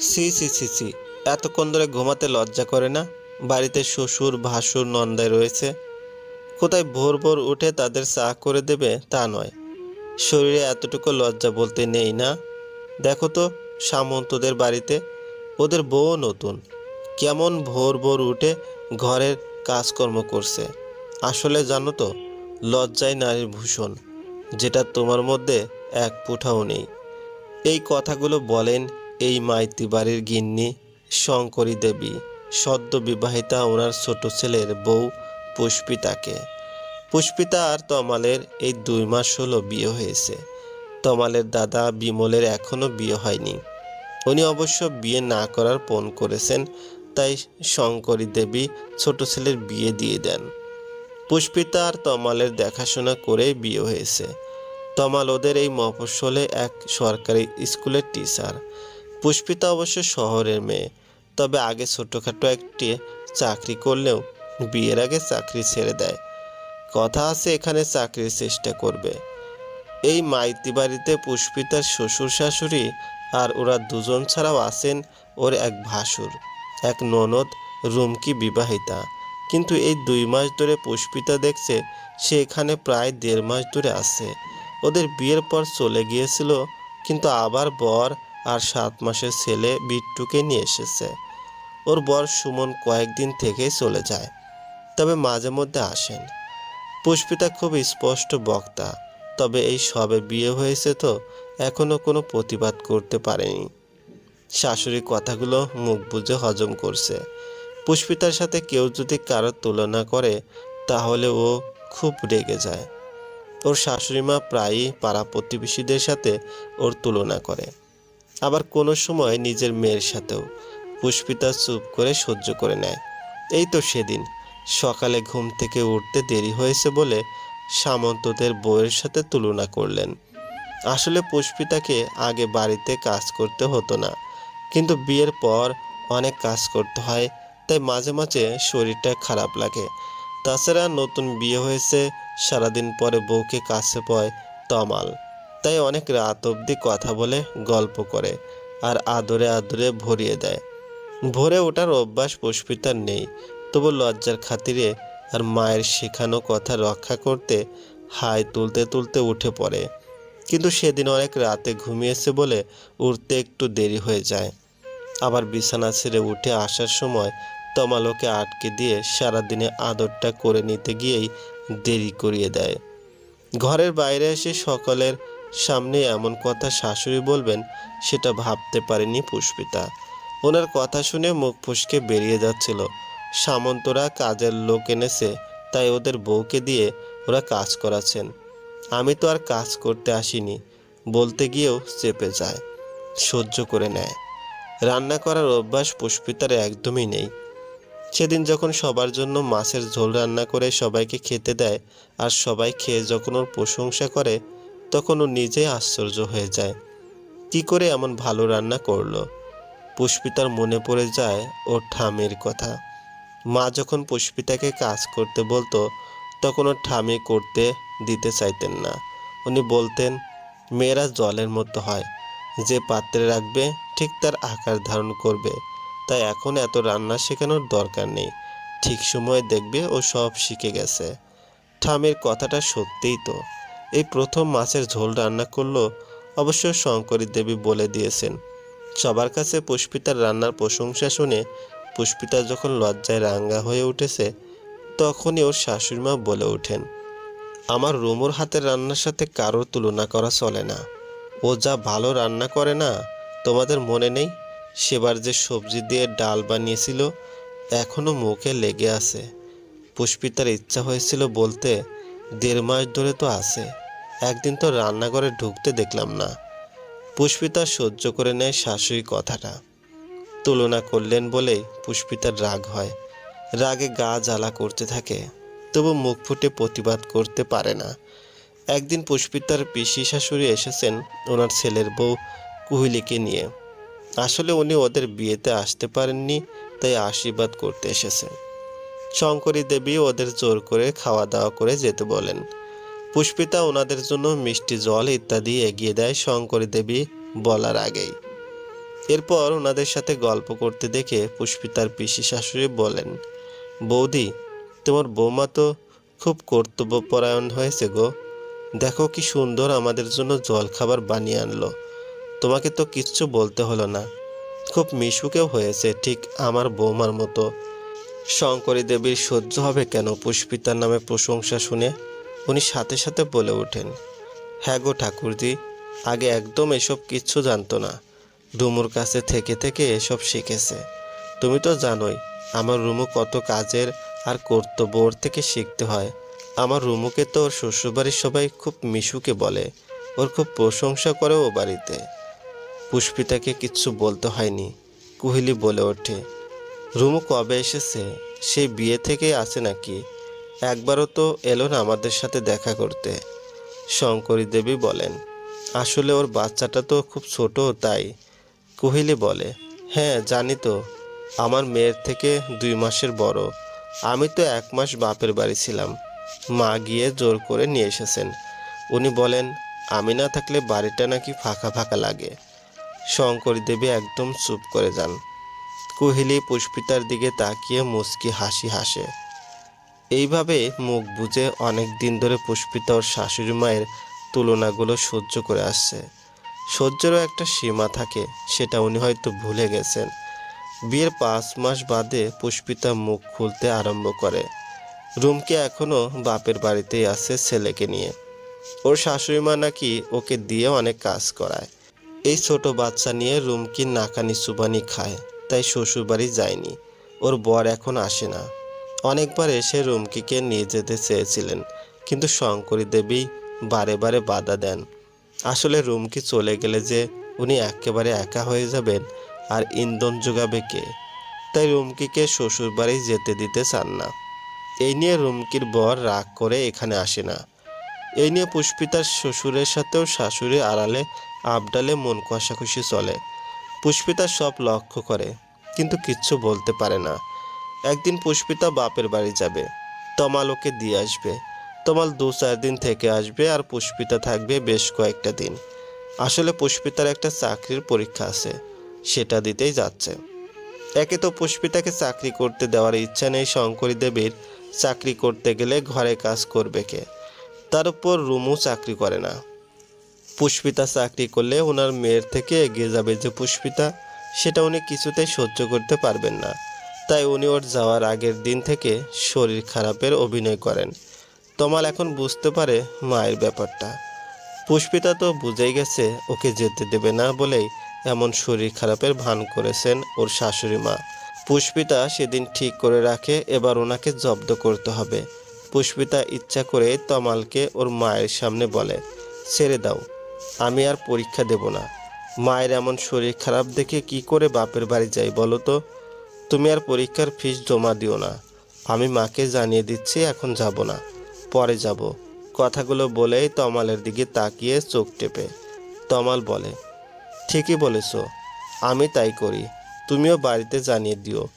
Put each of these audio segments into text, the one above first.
C C C C এতক্ষণ ধরে ঘুমাতে লজ্জা করে না? বাড়িতে শ্বশুর, ভাসুর নন্দায় রয়েছে। কোথায় ভোর ভোর উঠে তাদের চা করে দেবে তা নয়। শরীরে এতটুকু লজ্জা বলতে নেই না। দেখো তো, সামন্তদের বাড়িতে ওদের বউ নতুন। কেমন ভোর ভোর উঠে ঘরের কাজকর্ম করছে। আসলে জানো তো, লজ্জায় নারীর ভূষণ, যেটা তোমার মধ্যে এক পুঠাও নেই। এই কথাগুলো বলেন এই মাইতি বাড়ির গিন্নি শঙ্করী দেবী সদ্য বিবাহিতা ওনার ছোট ছেলের বউ পুষ্পিতাকে। পুষ্পিতা আর তমালের এই দুই মাস হলো বিয়ে হয়েছে। তমালের দাদা বিমলের এখনও বিয়ে হয়নি। উনি অবশ্য বিয়ে না করার পণ করেছেন, তাই শঙ্করী দেবী ছোট ছেলের বিয়ে দিয়ে দেন। পুষ্পিতা আর তমালের দেখাশোনা করেই বিয়ে হয়েছে। তমাল ওদের এই মফস্বলে এক সরকারি স্কুলের টিচার পুষ্পিতা অবশ্য শহরের মেয়ে, তবে আগে ছোটোখাটো একটি চাকরি করলেও বিয়ের আগে চাকরি ছেড়ে দেয়। কথা আছে এখানে চাকরির চেষ্টা করবে। এই মাইতি বাড়িতে পুষ্পিতার শ্বশুর শাশুড়ি আর ওরা দুজন ছাড়াও আছেন ওর এক ভাসুর, এক ননদ রুমকি বিবাহিতা। কিন্তু এই দুই মাস ধরে পুষ্পিতা দেখছে সে এখানে প্রায় দেড় মাস ধরে আছে। ওদের বিয়ের পর চলে গিয়েছিল, কিন্তু আবার বর আর সাত মাসের ছেলে বিট্টুকে নিয়ে এসেছে। ওর বর সুমন কয়েকদিন থেকেই চলে যায়, তবে মাঝে মধ্যে আসেন। পুষ্পিতা খুব স্পষ্ট বক্তা, তবে এই সবে বিয়ে হয়েছে তো এখনও কোনো প্রতিবাদ করতে পারেনি। শাশুড়ি কথাগুলো মুখ বুজে হজম করছে। পুষ্পিতার সাথে কেউ যদি কারোর তুলনা করে, তাহলে ও খুব রেগে যায়। ওর শাশুড়ি মা প্রায়ই পাড়া প্রতিবেশীদের সাথে ওর তুলনা করে। আবার কোনো সময় নিজের মেয়ের সাথেও পুষ্পিতা চুপ করে সহ্য করে নেয়। এই তো সেদিন। সকালে ঘুম থেকে উঠতে দেরি হয়েছে বলে সামন্তদের বউয়ের সাথে তুলনা করলেন। আসলে পুষ্পিতাকে আগে বাড়িতে কাজ করতে হতো না। কিন্তু বিয়ের পর অনেক কাজ করতে হয়, তাই মাঝে মাঝে শরীরটা খারাপ লাগে। তাছাড়া নতুন বিয়ে হয়েছে, সারাদিন পরে বউকে কাছে পায় তমাল। তাই অনেক রাত অবধি কথা বলে, গল্প করে আর আদরে আদরে ভরিয়ে দেয়। ভোরে ওঠার অভ্যাস পুষ্পিতার নেই, তবু লজ্জার খাতিরে আর মায়ের শেখানো কথা রক্ষা করতে হাই তুলতে তুলতে উঠে পড়ে। কিন্তু সেদিন অনেক রাতে ঘুমিয়েছে বলে উঠতে একটু দেরি হয়ে যায়। আবার বিছানা ছেড়ে উঠে আসার সময় তমালোকে আটকে দিয়ে সারাদিনে আদরটা করে নিতে গিয়েই দেরি করিয়ে দেয়। ঘরের বাইরে এসে সকলের সামনে এমন কথা শাশুড়ি বলবেন, সেটা ভাবতে পারেনি পুষ্পিতা। ওনার কথা শুনে মুখ ফুসকে বেরিয়ে যাচ্ছিল। সামন্তরা কাজের লোক এনেছে, তাই ওদের বউকে দিয়ে ওরা কাজ করাচ্ছেন। আমি তো আর কাজ করতে আসিনি, বলতে গিয়েও চেপে যায়, সহ্য করে নেয়। রান্না করার অভ্যাস পুষ্পিতার একদমই নেই। সেদিন যখন সবার জন্য মাছের ঝোল রান্না করে সবাইকে খেতে দেয়, আর সবাই খেয়ে যখন ওর প্রশংসা করে তখন ও নিজেই আশ্চর্য হয়ে যায়। কি করে এমন ভালো রান্না করল? পুষ্পিতার মনে পড়ে যায় ওর ঠামের কথা। মা যখন পুষ্পিতাকে কাজ করতে বলতো, তখন ওর ঠামি করতে দিতে চাইতেন না। উনি বলতেন, মেয়েরা জলের মতো হয়। যে পাত্রে রাখবে, ঠিক তার আকার ধারণ করবে। তাই এখন এত রান্না শেখানোর দরকার নেই। ঠিক সময়ে দেখবে ও সব শিখে গেছে। ঠামের কথাটা সত্যিই তো। এই প্রথম মাছের ঝোল রান্না করল, অবশ্য শঙ্করী দেবী বলে দিয়েছেন। সবার কাছে পুষ্পিতার রান্নার প্রশংসা শুনে পুষ্পিতা যখন লজ্জায় রাঙ্গা হয়ে উঠেছে, তখনই ওর শাশুড়িমা বলে ওঠেন, আমার রুমুর হাতের রান্নার সাথে কারোর তুলনা করা চলে না। ও যা ভালো রান্না করে না, তোমাদের মনে নেই? সেবার যে সবজি দিয়ে ডাল বানিয়েছিল এখনও মুখে লেগে আছে। পুষ্পিতার ইচ্ছা হয়েছিল বলতে দেড় মাস ধরে তো আছে। একদিন তো রান্নাঘরে ঢুকতে দেখলাম না। পুষ্পিতা সহ্য করে নেয় শাশুড়ি কথাটা। তুলনা করলেন বলেই পুষ্পিতার রাগ হয়। রাগে গা জ্বালা করতে থাকে, তবু মুখ ফুটে প্রতিবাদ করতে পারে না। একদিন পুষ্পিতার পিসি শাশুড়ি এসেছেন ওনার ছেলের বউ কুহিলিকে নিয়ে। আসলে উনি ওদের বিয়েতে আসতে পারেননি, তাই আশীর্বাদ করতে এসেছেন। শঙ্করী দেবী ওদের জোর করে খাওয়া দাওয়া করে যেতে বলেন। পুষ্পিতা ওনাদের জন্য মিষ্টি জল ইত্যাদি এগিয়ে দেয় শঙ্করী দেবী বলার আগেই। এরপর ওনাদের সাথে গল্প করতে দেখে পুষ্পিতার পিসি শাশুড়ি বলেন, বৌদি, তোমার বৌমা তো খুব কর্তব্যপরায়ণ হয়েছে গো। দেখো কি সুন্দর আমাদের জন্য জল খাবার বানিয়ে আনলো। তোমাকে তো কিচ্ছু বলতে হলো না। খুব মিশুকেও হয়েছে ঠিক আমার বৌমার মতো। শঙ্করী দেবীর সহ্য হবে কেন? পুষ্পিতার নামে প্রশংসা শুনে উনি সাথে সাথে বলে ওঠেন হ্যাঁ গো ঠাকুরজি আগে একদম এসব কিচ্ছু জানতো না। ডুমুর কাছে থেকে থেকে এসব শিখেছে। তুমি তো জানোই, আমার রুমু কত কাজের আর কর্তব্য ওর থেকে শিখতে হয়। আমার রুমুকে তো ওর শ্বশুরবাড়ির সবাই খুব মিশুকে বলে, ওর খুব প্রশংসা করে ও বাড়িতে। পুষ্পিতাকে কিচ্ছু বলতে হয়নি, কুহিলি বলে ওঠে রুমু কবে এসেছে? সেই বিয়ে থেকেই আছে নাকি? একবারও তো এলো না আমাদের সাথে দেখা করতে। শঙ্করী দেবী বলেন, আসলে ওর বাচ্চাটা তো খুব ছোট, তাই। কুহিলি বলে হ্যাঁ জানি তো। আমার মেয়ের থেকে দুই মাসের বড়। আমি তো এক মাস বাপের বাড়ি ছিলাম। মা গিয়ে জোর করে নিয়ে এসেছেন। উনি বলেন, আমি না থাকলে বাড়িটা নাকি ফাঁকা ফাঁকা লাগে। শঙ্করী দেবী একদম চুপ করে যান। কুহিলি পুষ্পিতার দিকে তাকিয়ে মুচকি হাসি হাসে। এইভাবে মুখ বুজে অনেক দিন ধরে পুষ্পিতা ওর শাশুড়ি মায়ের তুলনাগুলো সহ্য করে আসছে। সহ্যেরও একটা সীমা থাকে, সেটা উনি হয়তো ভুলে গেছেন। বিয়ের পাঁচ মাস বাদে পুষ্পিতা মুখ খুলতে আরম্ভ করে। রুমকে এখনও বাপের বাড়িতেই আছে ছেলেকে নিয়ে। ওর শাশুড়ি মা নাকি ওকে দিয়ে অনেক কাজ করায়। এই ছোট বাচ্চা নিয়ে রুমকি নাকানি সুবানি খায়। তাই শ্বশুরবাড়ি যায়নি। ওর বর এখন আসে না। অনেকবার এসে রুমকিকে নিয়ে যেতে চেয়েছিলেন, কিন্তু শঙ্করী দেবী বারে বারে বাধা দেন। আসলে রুমকি চলে গেলে যে উনি একেবারে একা হয়ে যাবেন আর ইন্ধন যোগাবে কে? তাই রুমকিকে শ্বশুরবাড়ি যেতে দিতে চান না। এই নিয়ে রুমকির বর রাগ করে এখানে আসে না। এই নিয়ে পুষ্পিতার শ্বশুরের সাথেও শাশুড়ি আড়ালে, আবডালে মন কষাকষি চলে। পুষ্পিতা সব লক্ষ্য করে, কিন্তু কিচ্ছু বলতে পারে না। একদিন পুষ্পিতা বাপের বাড়ি যাবে। তমাল ওকে দিয়ে আসবে। তমাল দু চার দিন থেকে আসবে আর পুষ্পিতা থাকবে বেশ কয়েকটা দিন। আসলে পুষ্পিতার একটা চাকরির পরীক্ষা আছে, সেটা দিতেই যাচ্ছে। একে তো পুষ্পিতাকে চাকরি করতে দেওয়ার ইচ্ছা নেই শঙ্করী দেবীর চাকরি করতে গেলে ঘরে কাজ করবে কে? তার উপর রুমও চাকরি করে না। পুষ্পিতা চাকরি করলে ওনার মেয়ের থেকে এগিয়ে যাবে যে পুষ্পিতা, সেটা উনি কিছুতেই সহ্য করতে পারবেন না। তাই উনি ওর যাওয়ার আগের দিন থেকে শরীর খারাপের অভিনয় করেন। তমাল এখন বুঝতে পারে মায়ের ব্যাপারটা। পুষ্পিতা তো বুঝেই গেছে, ওকে যেতে দেবে না বলেই এমন শরীর খারাপের ভান করেছেন ওর শাশুড়ি মা। পুষ্পিতা সেদিন ঠিক করে রাখে, এবার ওনাকে জব্দ করতে হবে। পুষ্পিতা ইচ্ছা করে তমালকে ওর মায়ের সামনে বলে, ছেড়ে দাও। আমি আর পরীক্ষা দেব না। মায়ের এমন শরীর খারাপ দেখে কি করে বাপের বাড়ি যাই বলো তো? তুমি আর পরীক্ষার ফিস জমা দিও না। আমি মাকে জানিয়ে দিচ্ছি, এখন যাব না। পরে যাব। কথাগুলো বলেই তমালের দিকে তাকিয়ে চোখ টেপে। তমাল বলে, ঠিকই বলেছ, আমি তাই করি। তুমিও বাড়িতে জানিয়ে দিও।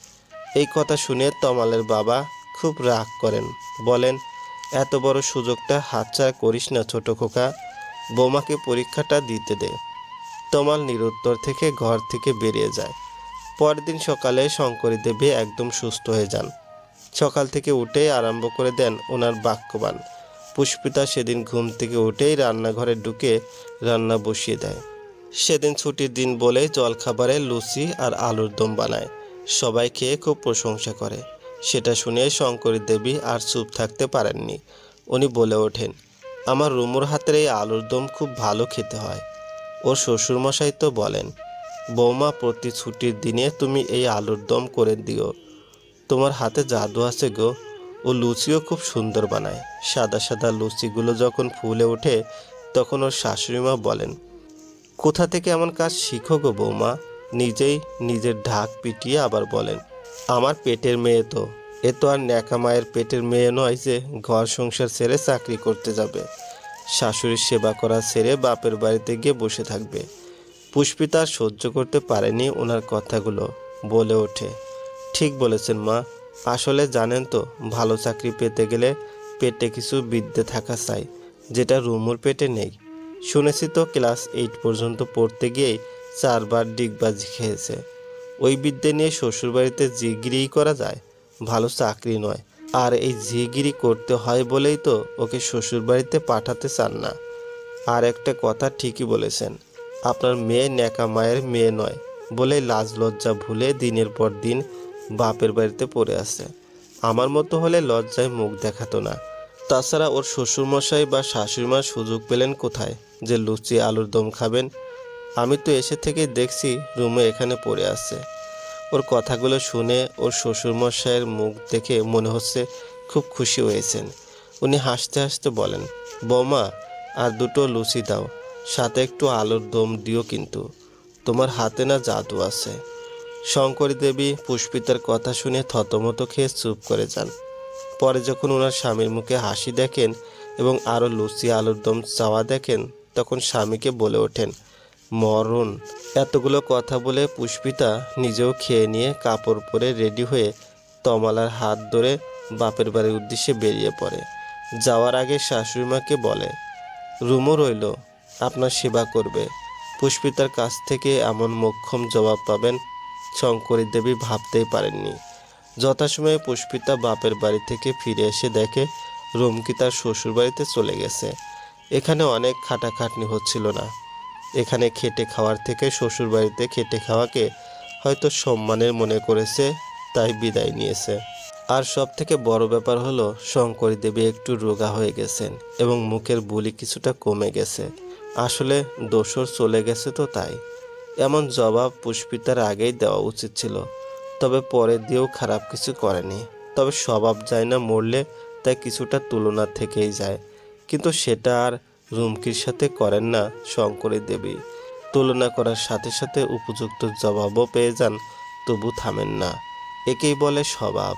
এই কথা শুনে তমালের বাবা খুব রাগ করেন। বলেন, এত বড় সুযোগটা হাতছাড়া করিস না ছোট খোকা। বৌমাকে পরীক্ষাটা দিতে দে। তমাল নিরুত্তর থেকে ঘর থেকে বেরিয়ে যায়। পরের দিন সকালে শঙ্করী দেবী একদম সুস্থ হয়ে যান। সকাল থেকে উঠেই আরম্ভ করে দেন ওনার বাক্যবান। পুষ্পিতা সেদিন ঘুম থেকে উঠেই রান্নাঘরে ঢুকে রান্না বসিয়ে দেয়। সেদিন ছুটির দিন বলে জলখাবারে লুচি আর আলুর দম বানায়। সবাই খেয়ে খুব প্রশংসা করে। সেটা শুনে শঙ্করী দেবী আর চুপ থাকতে পারেননি। উনি বলে ওঠেন আমার রুমুর হাতের এই আলুর দম খুব ভালো খেতে হয়। ওর শ্বশুরমশাই তো বলেন, বৌমা, প্রতি ছুটির দিনে তুমি এই আলুর দম করে দিও। তোমার হাতে জাদু আছে গো। ও লুচিও খুব সুন্দর বানায়। সাদা সাদা লুচিগুলো যখন ফুলে ওঠে, তখন ওর শাশুড়িমা বলেন, কোথা থেকে এমন কাজ শিখো গো বৌমা? নিজেই নিজের ঢাক পিটিয়ে আবার বলেন, আমার পেটের মেয়ে তো। এ তো আর ন্যাকা মায়ের পেটের মেয়ে নয় যে ঘর সংসার ছেড়ে চাকরি করতে যাবে। শাশুড়ির সেবা করা ছেড়ে বাপের বাড়িতে গিয়ে বসে থাকবে। পুষ্পিতা সহ্য করতে পারেনি ওনার কথাগুলো, বলে ওঠে। ঠিক বলেছেন মা, আসলে জানেন তো, ভালো চাকরি পেতে গেলে পেটে কিছু বিদ্যে থাকা চাই, যেটা রুমুর পেটে নেই। শুনেছি তো ক্লাস এইট পর্যন্ত পড়তে গিয়েই চারবার ডিগবাজি খেয়েছে। ওই বিদ্যে নিয়ে শ্বশুরবাড়িতে জিগিরি করা যায়? ভালো চাকরি নয়। আর এই জিগিরি করতে হয় বলেই তো ওকে শ্বশুরবাড়িতে পাঠাতে চান না। আর একটা কথা ঠিকই বলেছেন, আপনার মেয়ে ন্যাকা মায়ের মেয়ে নয় বলে লাজ লজ্জা ভুলে দিনের পর দিন বাপের বাড়িতে পড়ে আছে। আমার মতো হলে লজ্জায় মুখ দেখাতো না। তাছাড়া ওর শ্বশুরমশাই বা শাশুড়িমা সুযোগ পেলেন কোথায় যে লুচি, আলুর দম খাবেন? আমি তো এসে থেকে দেখছি রুমে এখানে পড়ে আছে। ওর কথাগুলো শুনে ওর শ্বশুরমশাইয়ের মুখ দেখে মনে হচ্ছে খুব খুশি হয়েছেন। উনি হাসতে হাসতে বলেন, বৌমা, আর দুটো লুচি দাও, সাথে একটু আলুর দম দিও কিন্তু। তোমার হাতে না জাদু আছে শঙ্করী দেবী পুষ্পিতার কথা শুনে থতমত খেয়ে চুপ করে যান। পরে যখন ওনার স্বামীর মুখে হাসি দেখেন এবং আরও লুচি, আলুর দম চাওয়া দেখেন, তখন স্বামীকে বলে ওঠেন মরণ। এতগুলো কথা বলে পুষ্পিতা নিজেও খেয়ে নিয়ে কাপড় পরে রেডি হয়ে তমালার হাত ধরে বাপের বাড়ির উদ্দেশ্যে বেরিয়ে পড়ে। যাওয়ার আগে শাশুড়িমাকে বলে, রুমও রইল, আপনার সেবা করবে। পুষ্পিতার কাছ থেকে এমন মোক্ষম জবাব পাবেন শঙ্করী দেবী ভাবতেই পারেননি। যথাসময়ে পুষ্পিতা বাপের বাড়ি থেকে ফিরে এসে দেখে রুমকি তার শ্বশুর বাড়িতে চলে গেছে। এখানে অনেক খাটাখাটনি হচ্ছিল না। এখানে খেটে খাওয়ার থেকে শ্বশুর বাড়িতে খেটে খাওয়াকে হয়তো সম্মানের মনে করেছে, তাই বিদায় নিয়েছে। আর সব থেকে বড় ব্যাপার হলো, শঙ্করী দেবী একটু রোগা হয়ে গেছেন এবং মুখের বুলি কিছুটা কমে গেছে। আসলে দোসর চলে গেছে তো তাই। এমন জবাব পুষ্পিতার আগেই দেওয়া উচিত ছিল, তবে পরে দিয়েও খারাপ কিছু করেনি। তবে স্বভাব যায় না মরলে, তাই কিছুটা তুলনা থেকেই যায়। কিন্তু সেটা আর রুমকির সাথে করেন না শঙ্করী দেবী। তুলনা করার সাথে সাথে উপযুক্ত জবাবও পেয়ে যান, তবু থামেন না। একেই বলে স্বভাব।